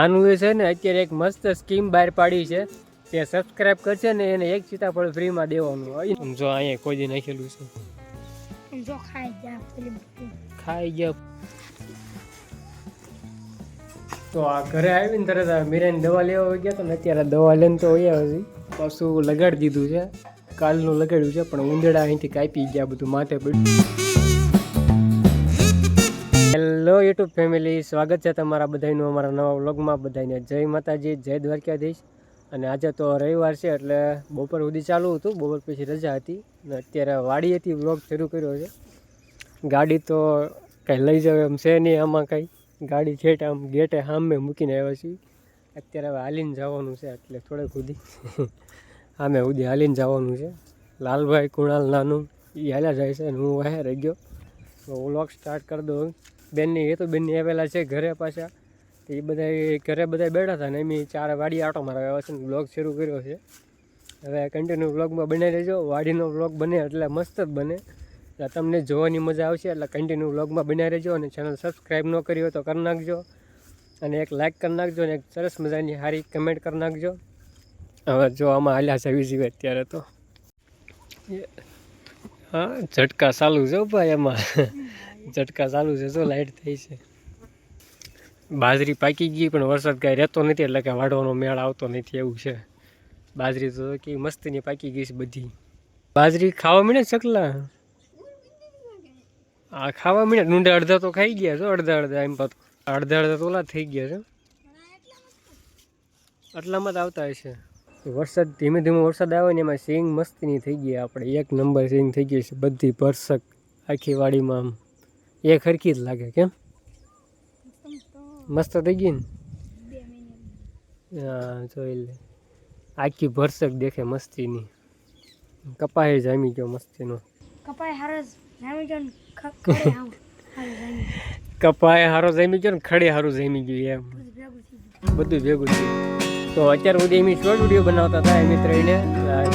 આનું એ છે ને અત્યારે એક મસ્ત સ્કીમ બહાર પાડી છે. તે સબસ્ક્રાઇબ કરશે ને એને એક સીતાફળ ફ્રીમાં દેવાનું. જો અહીંયા કોઈ નાખેલું છે. જો ખાઈ ગયા તો આ ઘરે આવીને તરત મીરાની દવા લેવા ગયા તો ને અત્યારે દવા લઈને તો આવ્યા હજી પાછું લગાડી દીધું છે. કાલનું લગાડ્યું છે પણ ઉંદરડા અહીંથી કાપી ગયા બધું માથે પડ્યું. હેલો યુટ્યુબ ફેમિલી સ્વાગત છે તમારા બધાનું અમારા નવા વ્લોગમાં બધાને. જય માતાજી, જય દ્વારકાધીશ. અને આજે તો રવિવાર છે એટલે બપોર સુધી ચાલુ હતું. બપોર પછી રજા હતી. અને અત્યારે વાડીએથી વ્લોગ શરૂ કર્યો છે. ગાડી તો કંઈ લઈ જાવ એમ છે નહીં આમાં કંઈ. ગાડી છેટ આમ ગેટે સામે મૂકીને આવ્યા છીએ. અત્યારે હવે હાલીને જવાનું છે એટલે થોડેક સુધી. સામે સુધી હાલીને જવાનું છે. લાલભાઈ કુણાલ નાનું એ હાલ્યા જાય છે અને હું વાહે રહી ગયો. તો વ્લોગ સ્ટાર્ટ કરી દઉં બેનની એ તો બેનની આવેલા છે ઘરે પાછા. એ બધા ઘરે બધા બેઠા હતા ને એમ ચાર વાડી આટો મારા આવ્યા છે ને વ્લોગ શરૂ કર્યો છે. હવે કન્ટિન્યુ વ્લોગમાં બનાવી લેજો વાડીનો બ્લોગ બને એટલે મસ્ત જ બને. એટલે તમને જોવાની મજા આવશે એટલે કન્ટિન્યુ બ્લોગમાં બનાવી રહેજો અને ચેનલ સબસ્ક્રાઈબ ન કરી હોય તો કરી નાખજો. અને એક લાઇક કરી નાખજો અને એક સરસ મજાની સારી કમેન્ટ કરી નાખજો. હવે જો આમાં હાલ્યા છે વિઝી અત્યારે તો. હા, ઝટકા ચાલુ છે ભાઈ એમાં ઝટકા ચાલુ છે, જો લાઇટ થઈ છે. બાજરી પાકી ગઈ, પણ વરસાદ કાંઈ રહેતો નથી, એટલે કે વાઢવાનો મેળ આવતો નથી એવું છે. બાજરી તો કે મસ્તીની પાકી ગઈ છે બધી. બાજરી ખાવા મળે ચકલા? આ ખાવા મળે ડુંડા અડધા તો ખાઈ ગયા છો અડધા અડધા એમ પાછું અડધા અડધા તોલા થઈ ગયા છે. આટલામાં જ આવતા હશે. વરસાદ, ધીમે ધીમે વરસાદ આવે ને એમાં સિંગ મસ્તીની થઈ ગઈ આપણે. એક નંબર સિંગ થઈ ગઈ છે બધી ભરસક આખી વાડીમાં આમ. એક હરખી જ લાગે કેમ? મસ્ત થઈ ગઈ ને? હા જોઈ લે. આખી ભરસક દેખે મસ્તીની. કપાય જામી ગયો મસ્તીનો. કપાય જામી હારું જામી કપાય હારો જામી ગયો ને ખડે હારું જામી ગયું એમ. બધું ભેગું ગયું. થયું તો અત્યાર સુધી એમ શોર્ટ વીડિયો બનાવતા હતા એ મિત્ર એને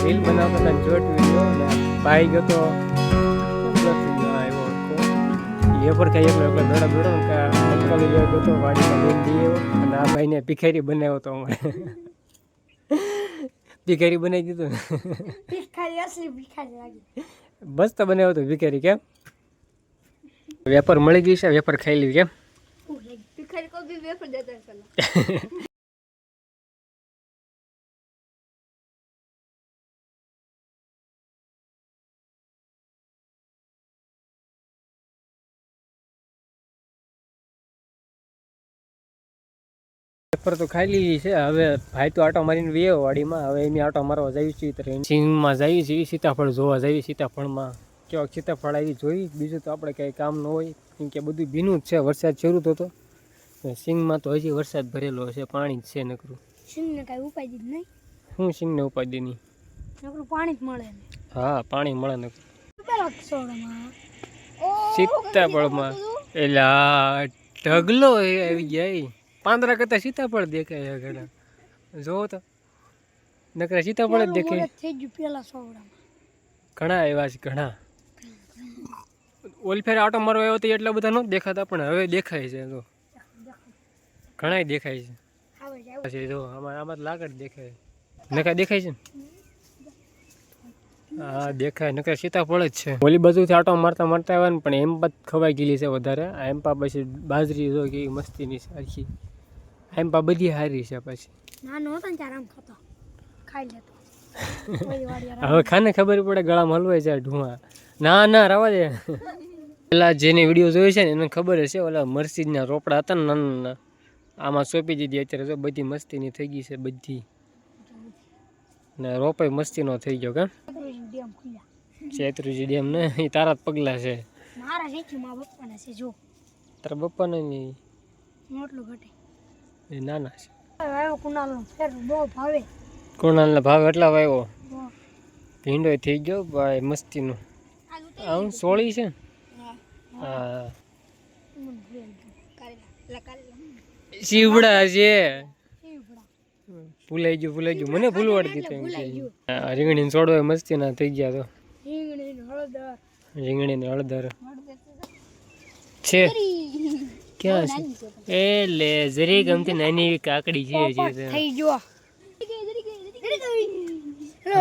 રીલ બનાવતા હતા શોર્ટ વીડિયો ભાઈ ગયો તો એ પર કઈ એકલો એકલો દોડા દોડો કે મટકાલું જેવો ગયો તો વાડીમાં લઈને જઈ અને આ ભાઈને ભિખારી બનાવ્યો તો અમારે. ભિખારી બનાવી દીધું ભિખારી અસલી ભિખારી લાગી. બસ તો બનાવ્યો તો ભિખારી કેમ? વેપાર મળી ગઈ છે વેપાર ખાઈ લીધી કેમ? ભૂખ ભિખારી કોઈ બી દેતા ચલો તો ખાઈ લીધી છે. હવે ભાઈ તો આટો મારીને વેયો વાડીમાં. હવે એની આટો મારવા જઈએ છીએ તો સિંગમાં જઈએ છીએ સીતાફળ જોવા જઈએ સીતાફળમાં. કેવાક સીતાફળ આવી જોઈ બીજું તો આપણે કંઈ કામ ન હોય. કેમ કે બધું ભીનું જ છે. વરસાદ શરૂ થતો. સિંગમાં તો હજી વરસાદ ભરેલો છે. પાણી જ છે નકરું. સિંહને કાંઈ ઉપાય દીધી નહીં. શું સિંગને નહીં. નકરું પાણી જ મળે હા પાણી મળે નકરું. સીતાફળમાં એટલે આ ઢગલો એ આવી જાય પાંદડા કરતા સીતાફળ દેખાય છે ઘણા જોવો તો. નકરા સીતાફળ જ દેખાય. ઘણા એવા છે ઘણા. ઓલી ફેર આટો મારવા આવ્યો તો એટલા બધા નહોતા દેખાતા પણ હવે દેખાય છે તો ઘણાય દેખાય છે. પછી જો આમાં આમાં લાકડ દેખાય. નકા દેખાય છે ને? હા દેખાય. નકર સીતાફળ જ છે. ઓલી બાજુથી આટો મારતા મારતા આવ્યા ને પણ એમ પણ ખવાઈ ગયેલી છે વધારે. આ એમ પા પછી બાજરી જો કે મસ્તીની સારખી એમ પા બધી હારી છે પછી. ના નો તન આમ ખાતો. ખાઈ લેતો. હવે ખાને ખબર પડે ગળામાં હલવાઈ જાય ઢુંવા ના ના રવા દે. પેલા જેને વીડિયો જોયો છે ને એને ખબર હશે ઓલા મરસીદના રોપડા હતા ને નાના નાના આમાં સોંપી દીધી અત્યારે જો બધી મસ્તીની થઈ ગઈ છે બધી. ને રોપાઈ મસ્તીનો થઈ ગયો કે? શેત્રુજી ડેમ ને એ તારા જ પગલા છે. મારા શેઠી માં બપ્પાના છે જો. તારા બપ્પાને નહીં. મોટલું ઘટે. એ નાના છે. આવ્યો કુનાલનો ફેર બહુ ભાવે. કુણાલના ભાવ એટલા વાવ્યો ભીંડો થઈ ગયો ભાઈ મસ્તીનો. આમ સોળી છે ને? હા. શીવડા. છે. ભૂલાઈ ગયું ભૂલાઈ ગયું. મને ભૂલવાડતી એમ કે. રીંગણી છોડવા મસ્તી ના થઈ ગયા તો. રીંગણી ને હળદર. છે. ક્યાં છે? છે એ લે જરી ગમતી નાની એવી કાકડી છે હજી થઈ ગયો.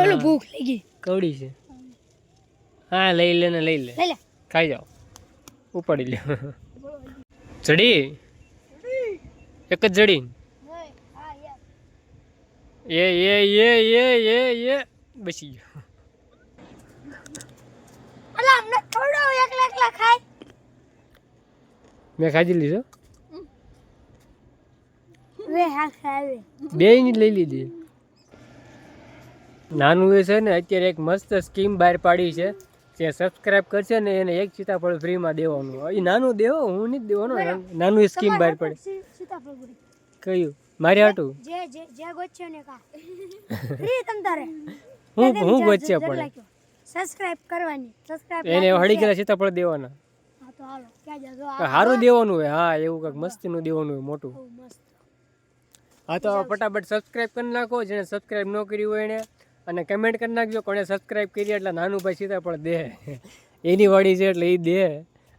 ઓલો ભૂખ લાગી. કવડી છે. હા લઈ લે ને લઈ લે. લઈ લે. ખાઈ જાઓ. ઉપાડી લે. જડી? એક જ જડી? એ એ એ એ એ એ. બસી ગયો. અલા અમને થોડો એકલા એકલા ખાય. મેં ખાધી લીધો બે ની લઈ લીધી. નાનું એ છે ને અત્યારે એક મસ્ત સ્કીમ બહાર પાડી છે જે સબસ્ક્રાઇબ કરશે ને એને એક સીતાફળ ફ્રીમાં દેવાનું. એ નાનું દેવો હું નહીં દેવાનો નાનું સ્કીમ બહાર પડે. કયું? મારે હાટું? ગોચ્યો હું હું વચ્ચે પણ. સબસ્ક્રાઇબ કરવાની. એને હળી ગયેલા સીતાફળ દેવાના. સારું દેવાનું હોય? હા એવું કંઈક મસ્તીનું દેવાનું હોય મોટું. હા તો ફટાફટ સબસ્ક્રાઇબ કરી નાખો જેને સબસ્ક્રાઇબ ન કર્યું હોય એને. અને કમેન્ટ કરી નાખજો કોણે સબસ્ક્રાઇબ કરી એટલે નાનું ભાઈ સીતાફળ દે. એની વાડી છે એટલે એ દે.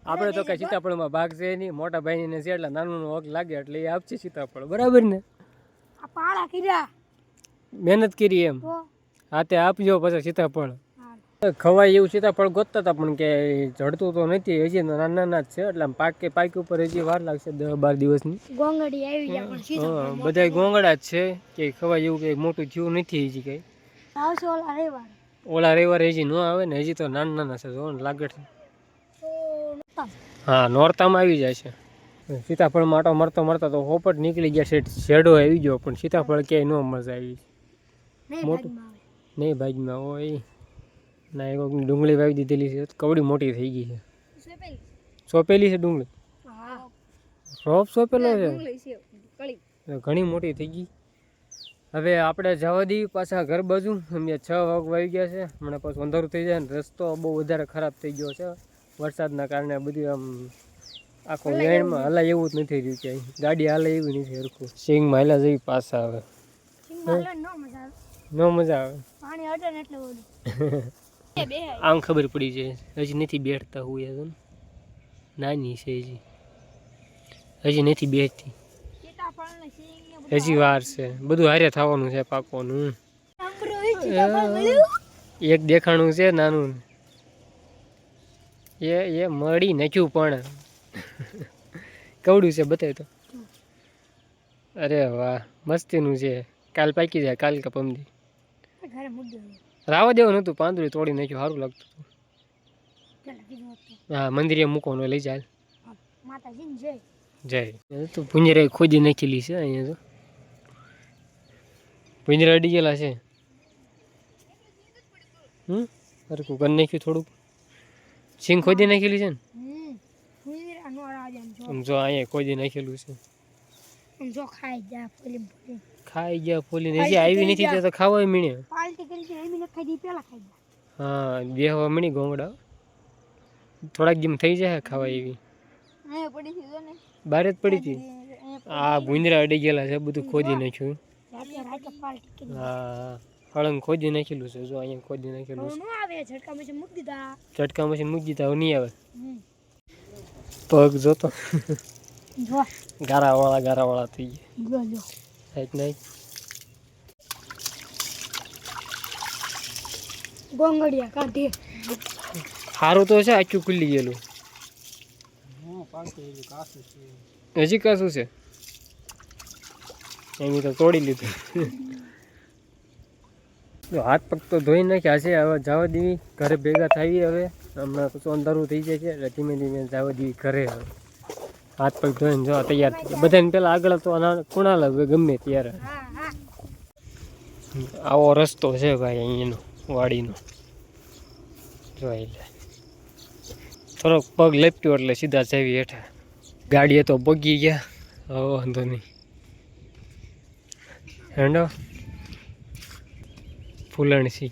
આપણે તો કાંઈ સીતાફળમાં ભાગ છે નહીં. મોટા ભાઈને છે એટલે નાનું વગ લાગે એટલે એ આપશે સીતાફળ. બરાબર ને? પાળા કર્યા. મહેનત કરી એમ. હા તે આપજો પછી સીતાફળ. ખવાય એવું સીતાફળ ગોતતા હતા પણ કે જડતું તો નથી હજી નાના નાના જ છે એટલે આમ પાકે પાક ઉપર હજી વાર લાગશે દસ બાર દિવસની. ગોંગડી આવી બધા ગોંગડા જ છે કે ખવાય એવું કંઈ મોટું થયું નથી હજી કંઈ. આવશે ઓલા રવિવાર. ઓલા રવિવારે હજી ન આવે ને હજી તો નાના નાના છે જો લાગે છે હા નોરતામાં આવી જાય છે. સીતાફળ માટો મરતો મરતો તો હોપટ નીકળી ગયા છે શેડો આવી ગયો પણ સીતાફળ ક્યાંય ન મજા આવી. મોટું. નહીં ભાગમાં હોય. ના એ કોઈકની ડુંગળી વાવી દીધેલી છે. કવડી મોટી થઈ ગઈ છે. સોંપેલી? છે ડુંગળી? રોપ સોંપેલો છે? ઘણી મોટી થઈ ગઈ. હવે આપણે જવા દઈએ પાછા ઘર બાજુ. અમે છ વાગ વાવી ગયા છે. હમણાં પાછું અંધારું થઈ જાય ને રસ્તો બહુ વધારે ખરાબ થઈ ગયો છે. વરસાદના કારણે બધું આમ આખો વેણમાં હલાય એવું જ નથી રહ્યું ક્યાંય. ગાડી હાલે એવી નથી હરખું. સિંગમાં માયલા જઈ પાછા આવે. નો મજા આવે. પાણી એટલે આમ ખબર પડી જાય હજી નથી બેઠતા હું યાર. નાની છે હજી. હજી નથી બેઠતી હજી વાર છે. બધું હારે થવાનું છે પાકવાનું મળ્યું? એક દેખાણું છે નાનું. એ એ મળી નાખ્યું પણ. કવડું છે બતાય તો. અરે વાહ મસ્તીનું છે. કાલ પાકી જાય કાલ કે પમદી ઘરે મૂકી રાવા દેવું નહોતું પાંદડું તોડી નાખ્યું સારું લાગતું હતું. હા મંદિરે મૂકવાનું લઈ જાય. જય. તું પુંજરે ખોદી નાખેલી છે અહીંયા તો. પુંજરા અડી ગયેલા છે. હમ? સરખું કરી નાખ્યું થોડુંક. સિંગ ખોદી નાખેલી છે ને? આમ જો અહીંયા ખોદી નાખેલું છે. જો ખાઈ જા ફૂલી ફૂલી. ખાઈ ગયા ફૂલી હજી આવી નથી તે ખાવાય મીણે પાલટી કરી છે એમને ખાઈ દી પેલા ખાઈ હા દેહવા મળી ગોંગડા. થોડાક જેમ થઈ જાય ખાવા એવી. પડી જો ને. બારે જ પડી હતી? આ ભૂંજરા અડી ગયેલા છે બધું ખોદી નાખ્યું. હા હળંગ ખોદી નાખેલું છે જો અહીંયા ખોદી નાખેલું છે. આવે ઝટકા મશીન મૂકી દીધા. ચટકા મશીન મૂકી દીધા હવે નહીં આવે. પગ જોતો. જો. ગારાવાળા ગારાવાળા થઈ ગયા. જો સાઈડ નહીં ગોંગડિયા કાઢી સારું તો છે આખું ખુલ્લી ગયેલું. હજી કાશું છે? એમ તો તોડી લીધું. જો હાથ પગ તો ધોઈ નાખ્યા છે હવે જવા દેવી. ઘરે ભેગા થાવી હવે. હમણાં તો અંધારું થઈ જાય છે એટલે ધીમે ધીમે જવા દેવી ઘરે હવે. હાથ પગ ધોઈને જો તૈયાર થઈ બધાને પેલા આગળ તો કુણા કુણાલ ગમે ત્યારે. આવો રસ્તો છે ભાઈ અહીંયાનો વાડીનો. જોઈ લે. થોડોક પગ લપટ્યો એટલે સીધા જવી હેઠા. ગાડીએ તો પગી ગયા. હવે વાંધો નહીં. હેંડો. ફૂલણસી.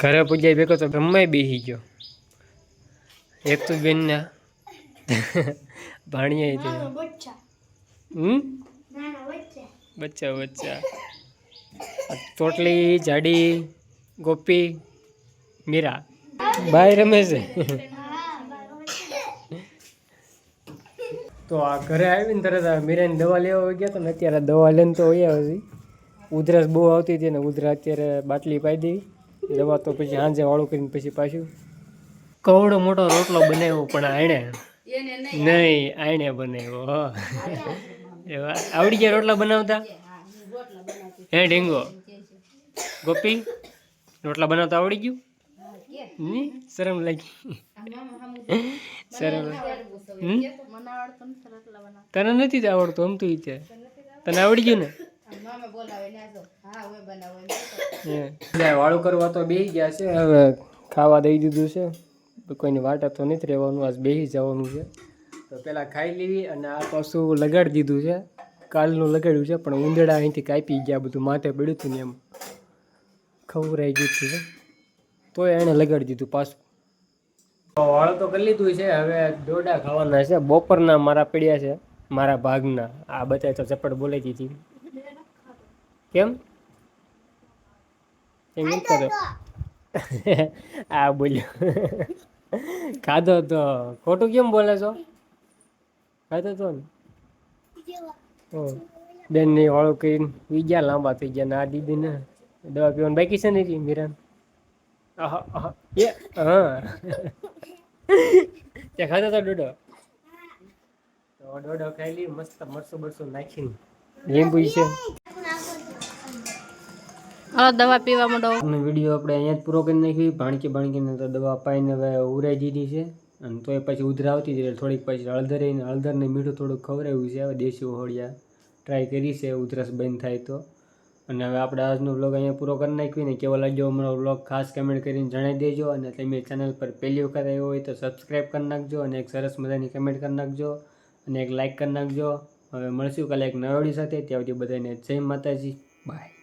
ઘરે પૂજાઈ ભેગો તો ગમે બેસી ગયો. એક તો બેનના નાનો હમ? બચ્ચા. બચ્ચા ચોટલી જાડી ગોપી મીરા. બાય રમે છે તો આ ઘરે આવીને તરત મીરાની દવા લેવા ગયા તો ને અત્યારે દવા લઈને તો હોય આવે છે ઉધરસ બહુ આવતી હતી ને ઉધરા અત્યારે બાટલી પાઈ દેવી. દવા તો પછી સાંજે વાળું કરીને પછી પાછું. કવડો મોટો રોટલો બનાવ્યો પણ આણે નહીં આણે બનાવ્યો હો. એવા આવડી ગયા રોટલા બનાવતા? હે ઢીંગો ગોપી રોટલા બનાવતા આવડી ગયું? ની શરમ લાગી. શરમ તને નથી આવડતું આમ તું છે. તને આવડી ગયું ને? વાળું કરવા તો બેસી ગયા છે, હવે ખાવા દઈ દીધું છે. કોઈની વાટા તો નથી રહેવાનું, આજ બેસી જવાનું છે. તો પહેલાં ખાઈ લેવી અને આ પાછું લગાડી દીધું છે. કાલનું લગાડ્યું છે, પણ ઉંદરડા અહીંથી કાપી ગયા, બધું માથે પડ્યું હતું ને એમ. ખવરાઈ ગયું હતું તો એણે લગાડી દીધું પાછું. વાળું તો કરી લીધું છે, હવે દોડા ખાવાના છે. બપોરના મારા પડ્યા છે, મારા ભાગના. આ બતાય તો ચપટ બોલાઈ દીધી. કેમ? એમ કરે. આ બોલ્યો. ખાધો તો ખોટું કેમ બોલે છો? ખાધો તો ને? બેન બેનની વાળું કરીને ઈ ગયા લાંબા થઈ ગયા ના દીદી ને દવા પીવાની બાકી છે ને ઈ મીરાન? હા. ત્યાં ખાધો તો ડોડો? તો ડોડો ખાઈ લી મસ્ત મરસું બરસું નાખીને. લીંબુ છે. હાલો, દવા પીવા માંડો. અને વીડિયો આપણે અહીંયા જ પૂરો કરી નાખી ભાણકી ભાણકીને તો દવા અપાઈને હવે ઉરાઈ દીધી છે. અને તોય પછી ઉધરા આવતી હતી થોડીક પછી હળદર રહીને હળદરને મીઠું થોડુંક ખવડાવ્યું છે. હવે દેશી ઓહળિયા ટ્રાય કરી છે. ઉધરસ બંધ થાય તો. અને હવે આપણે આજનો વ્લોગ અહીંયા પૂરો કરી નાખ્યો ને. કેવો લાગ્યો અમારો વ્લોગ ખાસ કમેન્ટ કરીને જણાવી દેજો. અને તમે ચેનલ પર પહેલી વખત આવ્યો હોય તો સબસ્ક્રાઈબ કરી નાખજો અને એક સરસ મજાની કમેન્ટ કરી નાખજો. અને એક લાઇક કરી નાખજો. હવે મળશું કાલે એક નવડી સાથે. ત્યાં સુધી બધાને જય માતાજી. બાય